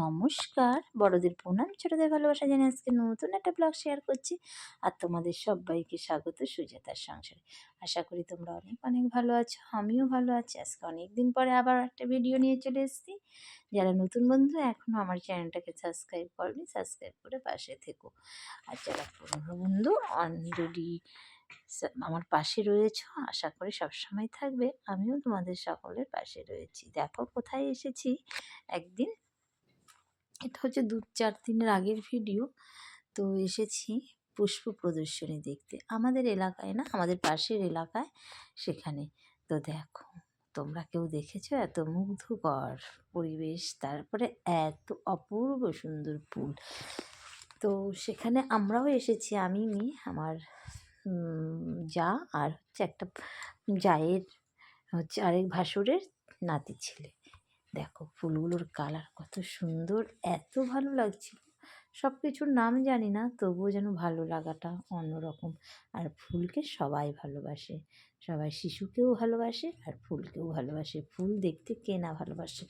নমস্কার, বড়দের প্রণাম, ছোটদের ভালোবাসা জানিয়ে আজকে নতুন একটা ব্লগ শেয়ার করছি আর তোমাদের সবাইকে স্বাগত সুজাতার সংসারে। আশা করি তোমরা অনেক অনেক ভালো আছো, আমিও ভালো আছি। আজকে অনেক দিন পরে আবার একটা ভিডিও নিয়ে চলে এসেছি। যারা নতুন বন্ধু এখনও আমার চ্যানেলটাকে সাবস্ক্রাইব করনি সাবস্ক্রাইব করে পাশে থেকো। আর যারা পুরনো বন্ধু অলরেডি আমার পাশে রয়েছ, আশা করি সবসময় থাকবে। আমিও তোমাদের সকলের পাশে রয়েছি। দেখো কোথায় এসেছি। একদিন, এটা হচ্ছে দু, চার দিনের আগের ভিডিও। তো এসেছি পুষ্প প্রদর্শনী দেখতে। আমাদের এলাকায় না, আমাদের পাশের এলাকায় সেখানে। তো দেখো, তোমরা কেউ দেখেছ? এত মুগ্ধকর পরিবেশ। তারপরে এত অপূর্ব সুন্দর ফুল। তো সেখানে আমরাও এসেছি, আমি মেয়ে আমার যা আর হচ্ছে একটা জায়ের হচ্ছে আরেক ভাসুরের নাতি ছেলে। দেখো ফুলগুলোর কালার কত সুন্দর, এত ভালো লাগছিল। সব কিছুর নাম জানি না, তবুও যেন ভালো লাগাটা অন্যরকম। আর ফুলকে সবাই ভালোবাসে। সবাই শিশুকেও ভালোবাসে আর ফুলকেও ভালোবাসে। ফুল দেখতে কে না ভালোবাসে?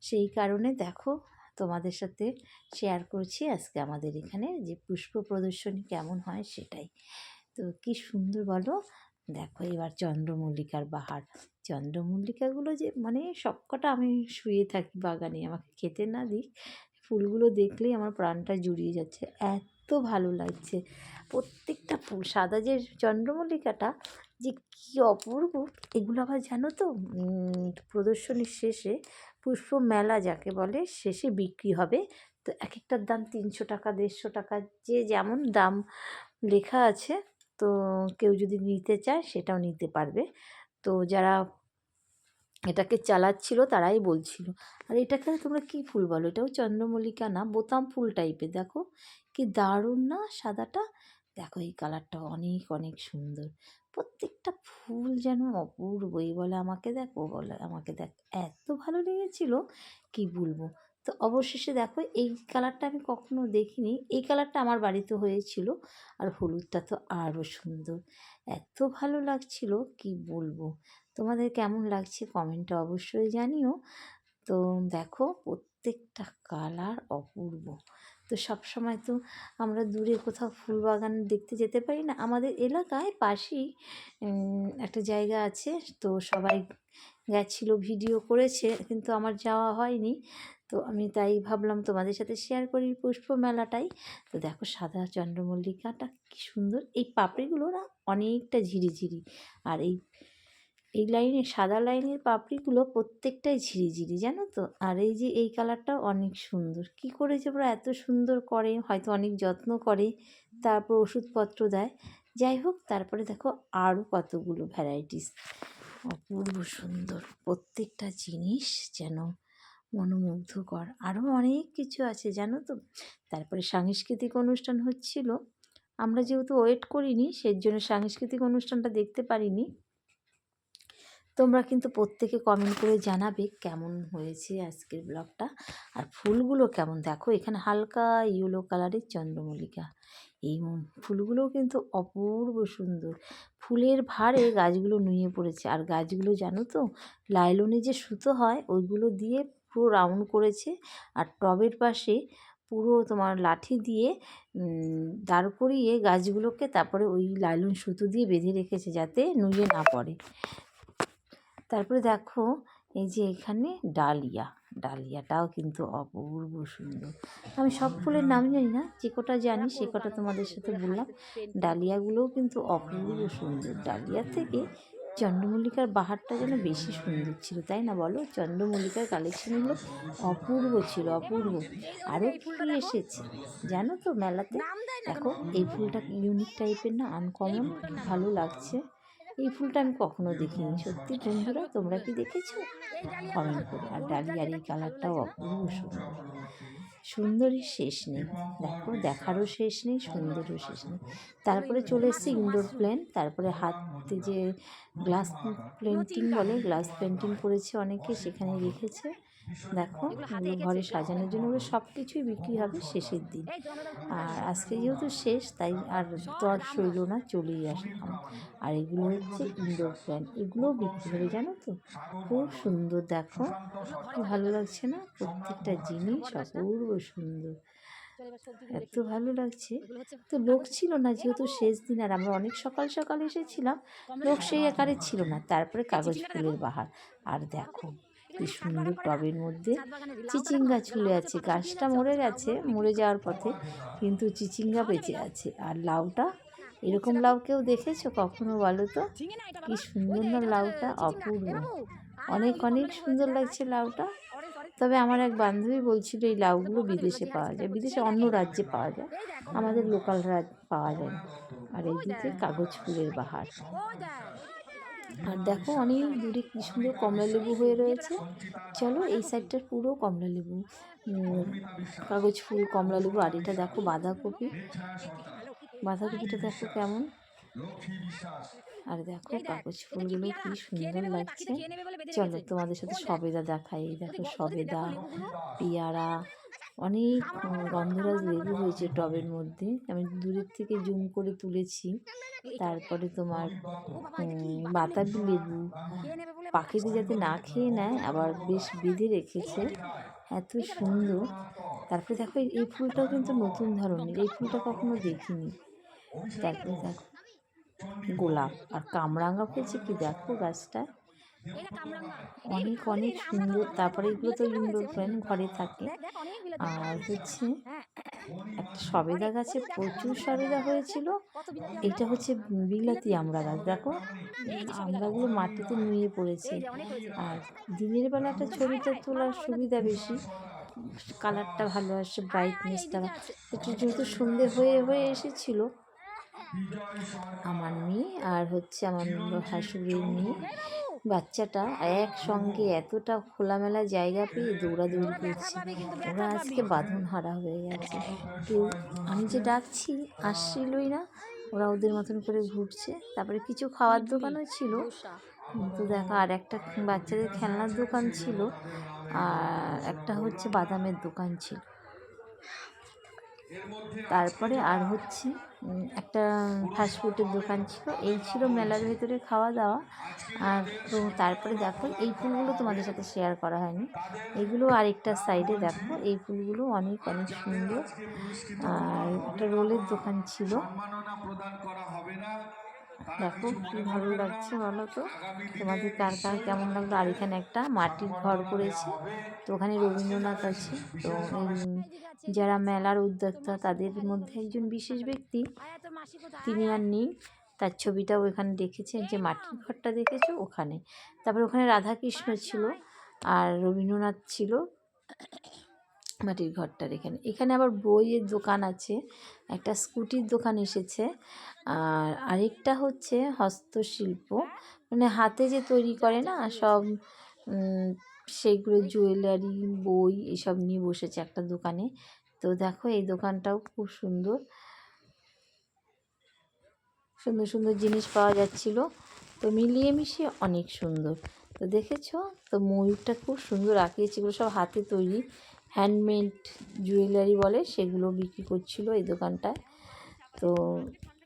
সেই কারণে দেখো তোমাদের সাথে শেয়ার করছি আজকে আমাদের এখানে যে পুষ্প প্রদর্শনী কেমন হয় সেটাই। তো কি সুন্দর বলো। দেখো এবার চন্দ্রমল্লিকার বাহার। চন্দ্রমল্লিকাগুলো যে মানে সবকটা আমি শুয়ে থাকি বাগানে, আমাকে খেতে না দিই ফুলগুলো দেখলেই আমার প্রাণটা জুড়িয়ে যাচ্ছে। এত ভালো লাগছে। প্রত্যেকটা ফুল, সাদা যে চন্দ্রমল্লিকাটা যে কী অপূর্ব, এগুলো আবার জানো তো প্রদর্শনীর শেষে পুষ্প মেলা যাকে বলে, শেষে বিক্রি হবে। তো এক একটার দাম তিনশো টাকা, দেড়শো টাকা, যে যেমন দাম লেখা আছে তো কেউ যদি নিতে চায় সেটাও নিতে পারবে। তো যারা এটাকে চালাচ্ছিল তারাই বলছিল। আর এটাকে তোমরা কী ফুল বলো? এটাও চন্দ্রমল্লিকা না, বোতাম ফুল টাইপের দেখো। কি দারুণ না সাদাটা? দেখো এই কালারটা অনেক অনেক সুন্দর। প্রত্যেকটা ফুল যেন অপূর্ব এই বলে আমাকে, দেখো বলে আমাকে দেখ, এত ভালো লেগেছিল, কি বলব? তো অবশেষে দেখো এই কালারটা আমি কখনো দেখিনি। এই কালারটা আমার বাড়িতে হয়েছিল আর হলুদটা তো আরও সুন্দর। এত ভালো লাগছিল, কি বলব? তোমাদের কেমন লাগছে কমেন্টটা অবশ্যই জানিও। তো দেখো প্রত্যেকটা কালার অপূর্ব। তো সব সময় তো আমরা দূরে কোথাও ফুল বাগান দেখতে যেতে পারি না। আমাদের এলাকায় পাশেই একটা জায়গা আছে। তো সবাই গেছিল ভিডিও করেছে। কিন্তু আমার যাওয়া হয়নি। তো আমি তাই ভাবলাম তোমাদের সাথে শেয়ার করি পুষ্প মেলাটাই তো দেখো সাদা চন্দ্রমল্লিকাটা কি সুন্দর। এই পাপড়িগুলো না অনেকটা ঝিরিঝিরি। আর এই এই লাইনে সাদা লাইনের পাপড়িগুলো প্রত্যেকটাই ঝিরিঝিরি, জানো তো? আর এই যে এই কালারটাও অনেক সুন্দর। কি করে যে ওরা এত সুন্দর করে, হয়তো অনেক যত্ন করে, তারপর ওষুধপত্র দেয়। যাই হোক, তারপরে দেখো আরও কতগুলো ভ্যারাইটিস অপূর্ব সুন্দর। প্রত্যেকটা জিনিস যেন মনোমুগ্ধকর। আরও অনেক কিছু আছে, জানো তো? তারপরে সাংস্কৃতিক অনুষ্ঠান হচ্ছিল। আমরা যেহেতু ওয়েট করিনি সেই জন্য সাংস্কৃতিক অনুষ্ঠানটা দেখতে পারিনি। তোমরা কিন্তু প্রত্যেকে কমেন্ট করে জানাবে কেমন হয়েছে আজকের ব্লগটা। আর ফুলগুলো কেমন? দেখো, এখানে হালকা ইয়েলো কালারের চন্দ্রমল্লিকা। এই ফুলগুলোও কিন্তু অপূর্ব সুন্দর। ফুলের ভারে গাছগুলো নুয়ে পড়েছে। আর গাছগুলো জানো তো, লাইলনে যে সুতো হয়, ওইগুলো দিয়ে পুরো রাউন্ড করেছে। আর টবের পাশে পুরো তোমার লাঠি দিয়ে দাঁড় করিয়ে গাছগুলোকে তারপরে ওই লাইলন সুতো দিয়ে বেঁধে রেখেছে যাতে নুয়ে না পড়ে। তারপরে দেখো এই যে এখানে ডালিয়া। ডালিয়াটাও কিন্তু অপূর্ব সুন্দর। আমি সব ফুলের নাম জানি না, যে কটা জানি সে কটা তোমাদের সাথে বললাম। ডালিয়াগুলোও কিন্তু অপূর্ব সুন্দর। ডালিয়া থেকে চন্দ্রমল্লিকার বাহারটা যেন বেশি সুন্দর ছিল, তাই না বলো? চন্দ্রমল্লিকার কালেকশনগুলো অপূর্ব ছিল, অপূর্ব। আরও ফুল এসেছে, জানো তো মেলাতে? দেখো, এই ফুলটা ইউনিক টাইপের না আনকমন ভালো লাগছে। এই ফুলটা আমি কখনো দেখিনি, সত্যি বন্ধুরা, তোমরা কি দেখেছ? কমেন্ট করে। আর ডালিয়ার এই কালারটাও অপূর্ব সুন্দর। সুন্দরই শেষ নেই। দেখো, দেখারও শেষ নেই, সুন্দরও শেষ নেই। তারপরে চলে এসেছি ইনডোর প্ল্যান তারপরে হাতে যে গ্লাস পেন্টিং বলে গ্লাস পেন্টিং করেছে অনেকে, সেখানে রেখেছে। দেখো এগুলো ঘরে সাজানোর জন্য ওগুলো সব কিছুই বিক্রি হবে শেষের দিন। আর আজকে যেহেতু শেষ তাই আর তর সইল না চলেই আসলাম। আর এগুলো হচ্ছে ইনডোর ফ্যান এগুলোও বিক্রি হবে জানো তো? খুব সুন্দর দেখো। ভালো লাগছে না? প্রত্যেকটা জিনিস অপূর্ব সুন্দর। এত ভালো লাগছে। তো লোক ছিল না যেহেতু শেষ দিন আর আমরা অনেক সকাল সকাল এসেছিলাম। লোক সেই আকারে ছিল না তারপরে কাগজ ফুলের বাহার। আর দেখো কি সুন্দর টবের মধ্যে চিচিঙ্গা ঝুলে আছে গাছটা মরে গেছে মরে যাওয়ার পথে কিন্তু চিচিঙ্গা বেঁচে আছে আর লাউটা এরকম লাউ কেউ দেখেছ কখনো বলো তো কি সুন্দর না লাউটা অপূর্ব অনেক অনেক সুন্দর লাগছে লাউটা তবে আমার এক বান্ধবী বলছিল এই লাউগুলো বিদেশে পাওয়া যায় বিদেশে অন্য রাজ্যে পাওয়া যায় আমাদের লোকাল রাজ পাওয়া যায় আর এইদিকে কাগজ ফুলের বাহার আর দেখো অনেক দূরে কি সুন্দর কমলা লেবু হয়ে রয়েছে। চলো এই সাইডটার পুরো কমলা লেবু কাগজ ফুল, কমলা লেবু, আর এটা দেখো বাঁধাকপি। বাঁধাকপিটা দেখো কেমন। আর দেখো কাগজ ফুলগুলো কি সুন্দর লাগছে। চলো তোমাদের সাথে সবেদা দেখাই। দেখো সবেদা, পেয়ারা অনেক গন্ধরাজ লেবু হয়েছে টবের মধ্যে। আমি দূরের থেকে জুম করে তুলেছি। তারপরে তোমার বাতাবি লেবু? পাখিতে যাতে না খেয়ে নেয় আবার বেশ বেঁধে রেখেছে। এত সুন্দর। তারপরে দেখো এই- ফুলটাও কিন্তু নতুন ধরনের। এই ফুলটা কখনো দেখিনি। তারপরে দেখো গোলাপ। আর কামরাঙা হয়েছে কি দেখো গাছটায় অনেক অনেক সুন্দর তারপরে এগুলো তো ইনডোর প্ল্যান্ট ঘরে থাকে। আর হচ্ছে একটা সবেদা গাছে প্রচুর সবেদা হয়েছিল। এটা হচ্ছে বিলাতি আমড়া গাছ দেখো। আমড়াগুলো মাটিতে নুয়ে পড়েছে। আর দিনের বেলা একটা ছবিটা তোলার সুবিধা বেশি। কালারটা ভালো আসে ব্রাইটনেসটা একটু যেহেতু সন্ধে হয়ে হয়ে এসেছিল। আমার মেয়ে আর হচ্ছে আমার শাশুড়ির মেয়ে। বাচ্চাটা একসঙ্গে এতটা খোলামেলা জায়গা পেয়ে দৌড়াদৌড়ি করছে। ওরা আজকে বাঁধন হারা হয়ে গেছে। কেউ আমি যে ডাকছি আসছিলই না। ওরা ওদের মতন করে ঘুরছে। তারপরে কিছু খাওয়ার দোকানও ছিল। তো দেখো আর একটা বাচ্চাদের খেলনার দোকান ছিল। আর একটা হচ্ছে বাদামের দোকান ছিল। তারপরে আর হচ্ছে একটা ফাস্টফুডের দোকান ছিল। এই ছিল মেলার ভেতরে খাওয়া দাওয়া। আর তো তারপরে দেখো, এই ফুলগুলো তোমাদের সাথে শেয়ার করা হয়নি। এগুলো আরেকটা সাইডে দেখো, এই ফুলগুলো অনেক অনেক সুন্দর। আর একটা রোলের দোকান ছিল। দেখো, কি ভালো লাগছে বলো তো? তোমাদের কার কার কেমন লাগল? আর এখানে একটা মাটির ঘর করেছে, তো ওখানে রবীন্দ্রনাথ আছে। তো যারা মেলার উদ্যোক্তা, তাদের মধ্যে একজন বিশেষ ব্যক্তি, তিনি আর নেই। তার ছবিটাও এখানে দেখেছে, যে মাটির ঘরটা দেখেছ ওখানে। তারপরে ওখানে রাধাকৃষ্ণ ছিল, আর রবীন্দ্রনাথ ছিল। মাটির ঘরটার এখানে এখানে আবার বইয়ের দোকান আছে, একটা স্কুটির দোকান এসেছে। আর আরেকটা হচ্ছে হস্তশিল্প। মানে হাতে যে তৈরি করে না, সব সেইগুলো জুয়েলারি, বই এসব নিয়ে বসেছে একটা দোকানে। তো দেখো, এই দোকানটাও খুব সুন্দর। সুন্দর সুন্দর জিনিস পাওয়া যাচ্ছিল। তো মিলিয়ে মিশিয়ে অনেক সুন্দর। তো দেখেছ? তো ময়ূরটা খুব সুন্দর আঁকিয়েছে, এগুলো সব হাতে তৈরি। হ্যান্ডমেড জুয়েলারি বলে সেগুলো বিক্রি করছিল এই দোকানটায়। তো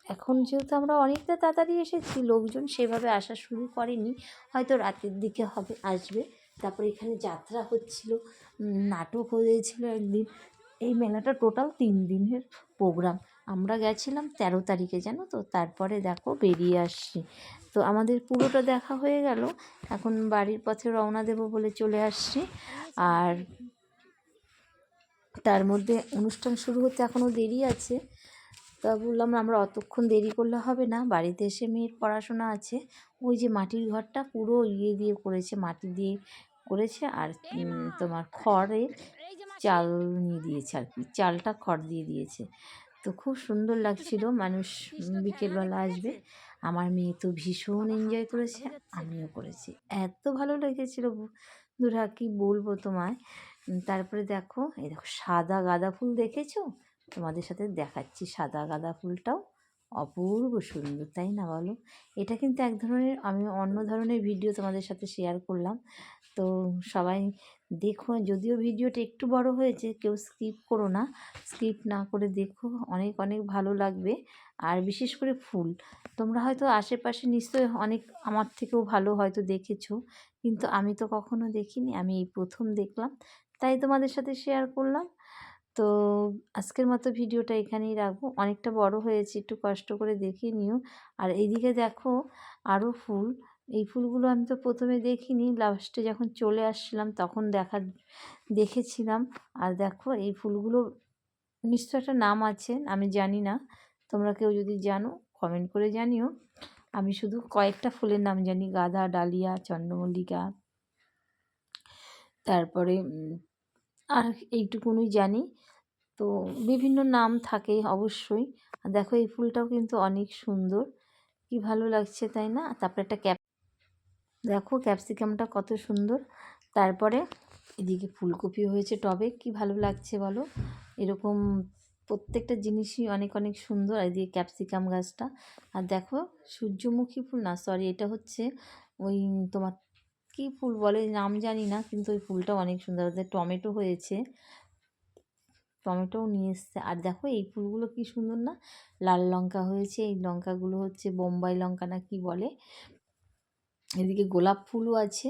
এখন যেহেতু আমরা অনেকটা তাড়াতাড়ি এসেছি, লোকজন সেভাবে আসা শুরু করেনি। হয়তো রাতের দিকে হবে, আসবে। তারপরে এখানে যাত্রা হচ্ছিল নাটক হয়েছিল একদিন। এই মেলাটা টোটাল তিন দিনের প্রোগ্রাম। আমরা গেছিলাম তেরো তারিখে, জানো তো? তারপরে দেখো বেরিয়ে আসছি। তো আমাদের পুরোটা দেখা হয়ে গেল। এখন বাড়ির পথে রওনা দেবো বলে চলে আসছি। আর তার মধ্যে অনুষ্ঠান শুরু হতে এখনও দেরি আছে। তা বললাম, আমরা অতক্ষণ দেরি করলে হবে না। বাড়িতে এসে মেয়ের পড়াশোনা আছে। ওই যে মাটির ঘরটা পুরো ইয়ে দিয়ে করেছে, মাটি দিয়ে করেছে আর তোমার খড়ের চাল নিয়ে দিয়েছে আর কি। চালটা খড় দিয়ে দিয়েছে। তো খুব সুন্দর লাগছিল। মানুষ বিকেলবেলা আসবে। আমার মেয়ে তো ভীষণ এনজয় করেছে, আমিও করেছি। এত ভালো লেগেছিল বন্ধুরা কি বলব তোমায়? তারপরে দেখো, এই দেখো সাদা গাঁদা ফুল দেখেছ? তোমাদের সাথে দেখাচ্ছি সাদা গাঁদা ফুলটাও। অপূর্ব সুন্দর, তাই না বলো? এটা কিন্তু এক ধরনের, আমি অন্য ধরনের ভিডিও তোমাদের সাথে শেয়ার করলাম। তো সবাই দেখো, যদিও ভিডিওটা একটু বড় হয়েছে, কেউ স্কিপ করো না। স্কিপ না করে দেখো, অনেক অনেক ভালো লাগবে। আর বিশেষ করে ফুল। তোমরা হয়তো আশেপাশে নিশ্চয়ই অনেক আমার থেকেও ভালো হয়তো দেখেছ, কিন্তু আমি তো কখনো দেখিনি, আমি এই প্রথম দেখলাম। তাই তোমাদের সাথে শেয়ার করলাম। তো আজকের মতো ভিডিওটা এখানেই রাখব। অনেকটা বড় হয়েছে, একটু কষ্ট করে দেখিয়ে নিও। আর এইদিকে দেখো আরও ফুল। এই ফুলগুলো আমি তো প্রথমে দেখিনি লাস্টে যখন চলে আসছিলাম তখন দেখা, দেখেছিলাম। আর দেখো এই ফুলগুলো নিশ্চয় একটা নাম আছে, আমি জানি না। তোমরা কেউ যদি জানো কমেন্ট করে জানিও। আমি শুধু কয়েকটা ফুলের নাম জানি। গাঁদা ডালিয়া, চন্দ্রমল্লিকা, তারপরে আর এইটুকুনই জানি। তো বিভিন্ন নাম থাকে অবশ্যই। আর দেখো, এই ফুলটাও কিন্তু অনেক সুন্দর। কি ভালো লাগছে, তাই না? তারপরে একটা ক্যাপ দেখো, ক্যাপসিকামটা কত সুন্দর। তারপরে এদিকে ফুলকপি হয়েছে টবে। কি ভালো লাগছে বলো? এরকম প্রত্যেকটা জিনিসই অনেক অনেক সুন্দর। আর এদিকে ক্যাপসিকাম গাছটা। আর দেখো, সূর্যমুখী ফুল না সরি এটা হচ্ছে ওই তোমার কী ফুল বলে নাম জানি না, কিন্তু ওই ফুলটা অনেক সুন্দর। টমেটো হয়েছে। টমেটোও নিয়ে এসছে। আর দেখো, এই ফুলগুলো কি সুন্দর না? লাল লঙ্কা হয়েছে। এই লঙ্কাগুলো হচ্ছে বোম্বাই লঙ্কা না কি বলে? এদিকে গোলাপ ফুলও আছে।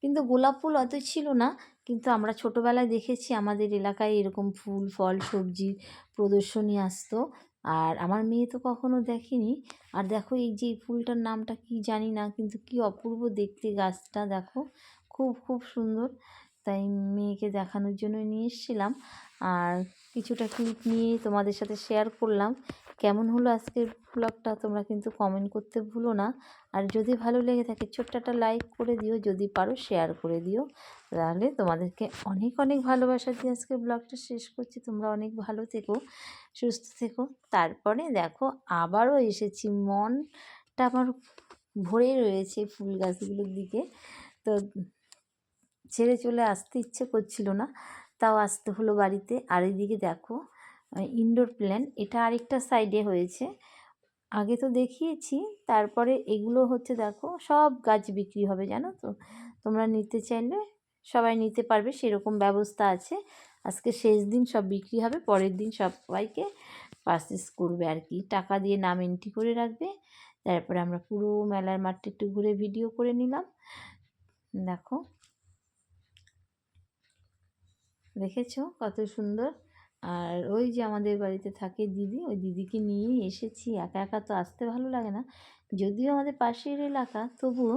কিন্তু গোলাপ ফুল অত ছিল না। কিন্তু আমরা ছোটোবেলায় দেখেছি, আমাদের এলাকায় এরকম ফুল, ফল সবজির প্রদর্শনী আসতো। আর আমার মেয়ে তো কখনো দেখেনি। আর দেখো এই যে ফুলটার নামটা কি জানি না, কিন্তু কি অপূর্ব দেখতে গাছটা দেখো। খুব খুব সুন্দর। তাই মেয়েকে দেখানোর জন্য নিয়ে এসেছিলাম। আর কিছুটা ক্লিপ নিয়ে তোমাদের সাথে শেয়ার করলাম। কেমন হলো আজকের ব্লগটা তোমরা কিন্তু কমেন্ট করতে ভুলো না। আর যদি ভালো লেগে থাকে, ছোট্ট লাইক করে দিও, যদি পারো শেয়ার করে দিও। তাহলে তোমাদেরকে অনেক অনেক ভালোবাসা দিয়ে আজকে ব্লগটা শেষ করছি। তোমরা অনেক ভালো থেকো, সুস্থ থেকো। তারপরে দেখো, আবারও এসেছি। মনটা আমার ভরে রয়েছে ফুল গাছগুলোর দিকে। তো ছেড়ে চলে আসতে ইচ্ছে করছিল না, তাও আসতে হলো বাড়িতে। আর এদিকে দেখো ইনডোর প্ল্যান এটা আরেকটা সাইডে হয়েছে। আগে তো দেখিয়েছি, তারপরে এগুলো হচ্ছে দেখো, সব গাছ বিক্রি হবে, জানো তো? তোমরা নিতে চাইলে সবাই নিতে পারবে, সেরকম ব্যবস্থা আছে। আজকে শেষ দিন সব বিক্রি হবে, পরের দিন সবাইকে পারচেস করবে আর কি। টাকা দিয়ে নাম এন্ট্রি করে রাখবে, তারপরে আমরা পুরো মেলার মাঠটা একটু ঘুরে ভিডিও করে নিলাম। দেখো, দেখেছ কত সুন্দর? আর ওই যে আমাদের বাড়িতে থাকে দিদি, ওই দিদিকে নিয়েই এসেছি। একা একা তো আসতে ভালো লাগে না। যদিও আমাদের পাশের এলাকা তবুও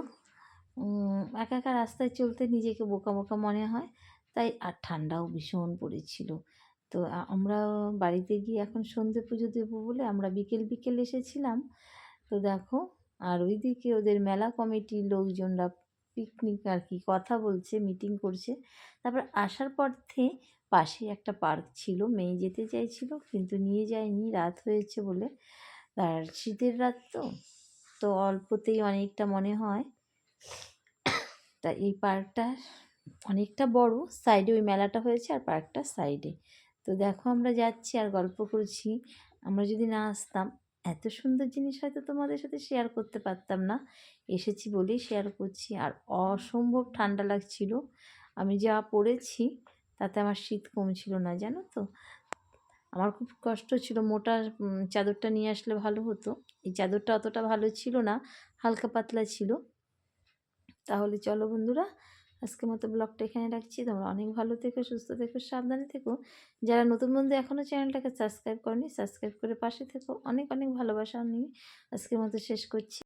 একা একা রাস্তায় চলতে নিজেকে বোকা বোকা মনে হয়। তাই আর ঠান্ডাও ভীষণ পড়েছিল। তো আমরা বাড়িতে গিয়ে এখন সন্ধে পুজো দেবো বলে আমরা বিকেল বিকেল এসেছিলাম। তো দেখো, আর ওইদিকে ওদের মেলা কমিটির লোকজনরা পিকনিক আর কি কথা বলছে মিটিং করছে। তারপর আসার পথে পাশেই একটা পার্ক ছিল। মেয়ে যেতে চাইছিল, কিন্তু নিয়ে যায়নি। রাত হয়েছে বলে। আর শীতের রাত তো? তো অল্পতেই অনেকটা মনে হয়। তা এই পার্কটা অনেকটা বড়। সাইডে ওই মেলাটা হয়েছে আর পার্কটা সাইডে। তো দেখো আমরা যাচ্ছি আর গল্প করছি। আমরা যদি না আসতাম, এত সুন্দর জিনিস হয়তো তোমাদের সাথে শেয়ার করতে পারতাম না। এসেছি বলেই শেয়ার করছি। আর অসম্ভব ঠান্ডা লাগছিল। আমি যা পরেছি তাতে আমার শীত কমছিল না, জানো তো? আমার খুব কষ্ট ছিল, মোটা চাদরটা নিয়ে আসলে ভালো হতো। এই চাদরটা অতটা ভালো ছিল না, হালকা পাতলা ছিল। তাহলে চলো বন্ধুরা, আজকের মতো ব্লগটা এখানে রাখছি। তোমরা অনেক ভালো থেকো, সুস্থ থেকো, সাবধানে থেকো। যারা নতুন বন্ধু এখনও চ্যানেলটাকে সাবস্ক্রাইব করনি, সাবস্ক্রাইব করে পাশে থেকো। অনেক অনেক ভালোবাসা নিয়ে আজকের মতো শেষ করছি।